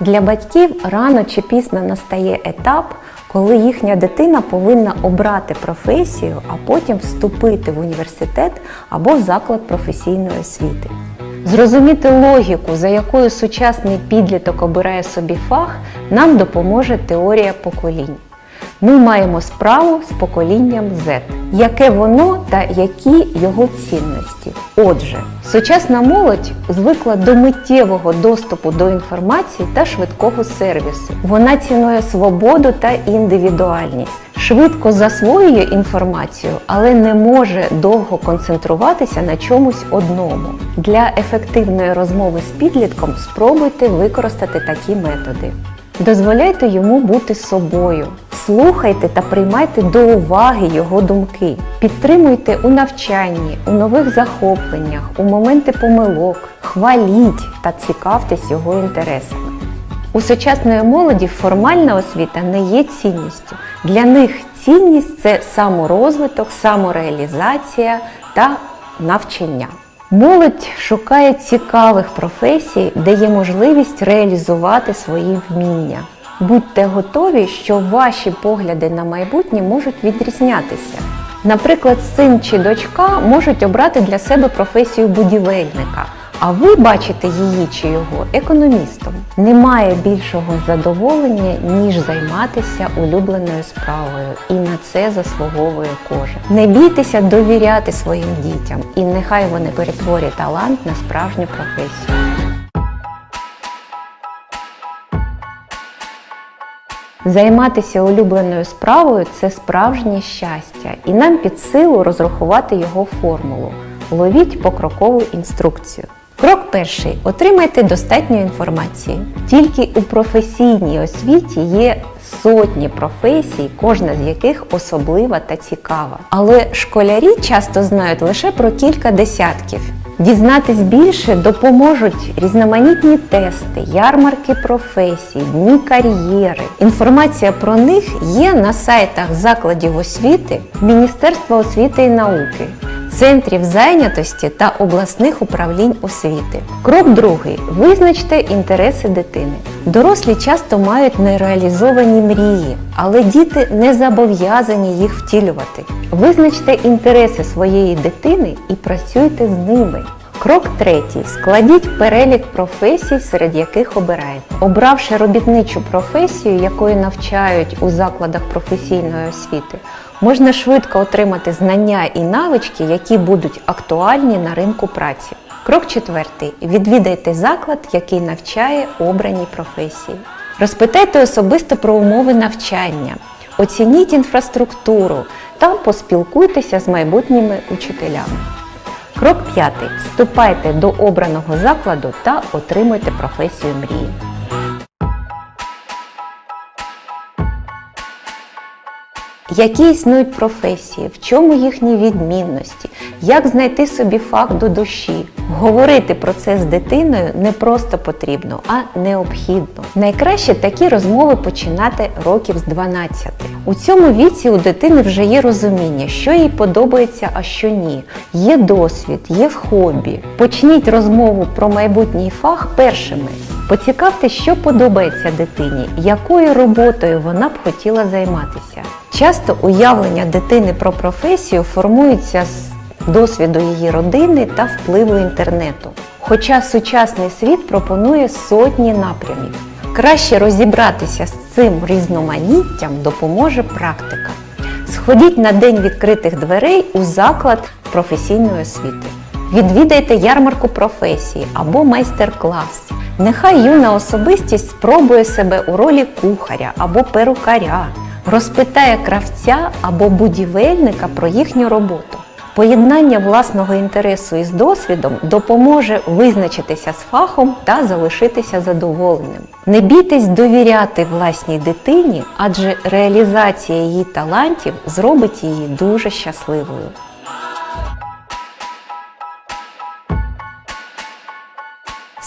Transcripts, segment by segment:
Для батьків рано чи пізно настає етап, коли їхня дитина повинна обрати професію, а потім вступити в університет або в заклад професійної освіти. Зрозуміти логіку, за якою сучасний підліток обирає собі фах, нам допоможе теорія поколінь. Ми маємо справу з поколінням Z. Яке воно та які його цінності? Отже, сучасна молодь звикла до миттєвого доступу до інформації та швидкого сервісу. Вона цінує свободу та індивідуальність, швидко засвоює інформацію, але не може довго концентруватися на чомусь одному. Для ефективної розмови з підлітком спробуйте використати такі методи. Дозволяйте йому бути собою. Слухайте та приймайте до уваги його думки. Підтримуйте у навчанні, у нових захопленнях, у моменти помилок. Хваліть та цікавтесь його інтересами. У сучасної молоді формальна освіта не є цінністю. Для них цінність це саморозвиток, самореалізація та навчання. Молодь шукає цікавих професій, де є можливість реалізувати свої вміння. Будьте готові, що ваші погляди на майбутнє можуть відрізнятися. Наприклад, син чи дочка можуть обрати для себе професію будівельника, а ви бачите її чи його економістом. Немає більшого задоволення, ніж займатися улюбленою справою, і на це заслуговує кожен. Не бійтеся довіряти своїм дітям, і нехай вони перетворять талант на справжню професію. Займатися улюбленою справою це справжнє щастя, і нам під силу розрахувати його формулу. Ловіть покрокову інструкцію. Крок перший. Отримайте достатньо інформації. Тільки у професійній освіті є сотні професій, кожна з яких особлива та цікава. Але школярі часто знають лише про кілька десятків. Дізнатись більше допоможуть різноманітні тести, ярмарки професій, дні кар'єри. Інформація про них є на сайтах закладів освіти, Міністерства освіти і науки, центрів зайнятості та обласних управлінь освіти. Крок другий. Визначте інтереси дитини. Дорослі часто мають нереалізовані мрії, але діти не зобов'язані їх втілювати. Визначте інтереси своєї дитини і працюйте з ними. Крок третій. Складіть перелік професій, серед яких обираєте. Обравши робітничу професію, якої навчають у закладах професійної освіти, можна швидко отримати знання і навички, які будуть актуальні на ринку праці. Крок четвертий. Відвідайте заклад, який навчає обраній професії. Розпитайте особисто про умови навчання, оцініть інфраструктуру та поспілкуйтеся з майбутніми учителями. Крок п'ятий. Вступайте до обраного закладу та отримуйте професію мрії. Які існують професії, в чому їхні відмінності, як знайти собі фах до душі. Говорити про це з дитиною не просто потрібно, а необхідно. Найкраще такі розмови починати років з 12. У цьому віці у дитини вже є розуміння, що їй подобається, а що ні. Є досвід, є хобі. Почніть розмову про майбутній фах першими. Поцікавте, що подобається дитині, якою роботою вона б хотіла займатися. Часто уявлення дитини про професію формуються з досвіду її родини та впливу інтернету. Хоча сучасний світ пропонує сотні напрямів. Краще розібратися з цим різноманіттям допоможе практика. Сходіть на день відкритих дверей у заклад професійної освіти. Відвідайте ярмарку професії або майстер-клас. Нехай юна особистість спробує себе у ролі кухаря або перукаря, розпитає кравця або будівельника про їхню роботу. Поєднання власного інтересу із досвідом допоможе визначитися з фахом та залишитися задоволеним. Не бійтесь довіряти власній дитині, адже реалізація її талантів зробить її дуже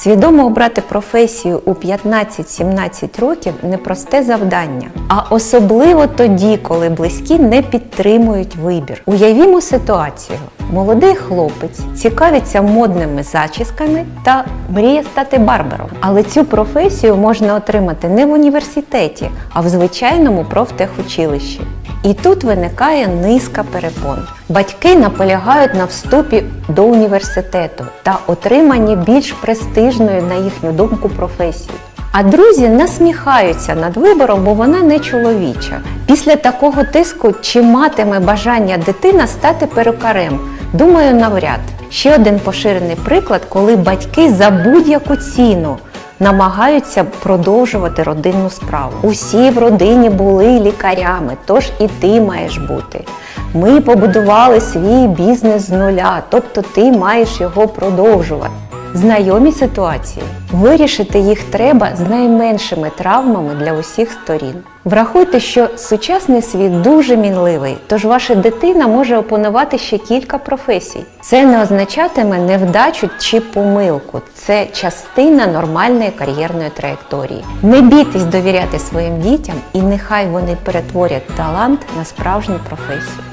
Свідомо обрати професію у 15-17 років непросте завдання, а особливо тоді, коли близькі не підтримують вибір. Уявімо ситуацію: молодий хлопець цікавиться модними зачісками та мріє стати барбером. Але цю професію можна отримати не в університеті, а в звичайному профтехучилищі. І тут виникає низка перепон. Батьки наполягають на вступі до університету та отриманні більш престижної, на їхню думку, професії. А друзі насміхаються над вибором, бо вона не чоловіча. Після такого тиску чи матиме бажання дитина стати перукарем? Думаю, навряд. Ще один поширений приклад, коли батьки за будь-яку ціну намагаються продовжувати родинну справу. Усі в родині були лікарями, тож і ти маєш бути. Ми побудували свій бізнес з нуля, тобто ти маєш його продовжувати. Знайомі ситуації. Вирішити їх треба з найменшими травмами для усіх сторін. Врахуйте, що сучасний світ дуже мінливий, тож ваша дитина може опанувати ще кілька професій. Це не означатиме невдачу чи помилку, це частина нормальної кар'єрної траєкторії. Не бійтесь довіряти своїм дітям, і нехай вони перетворять талант на справжню професію.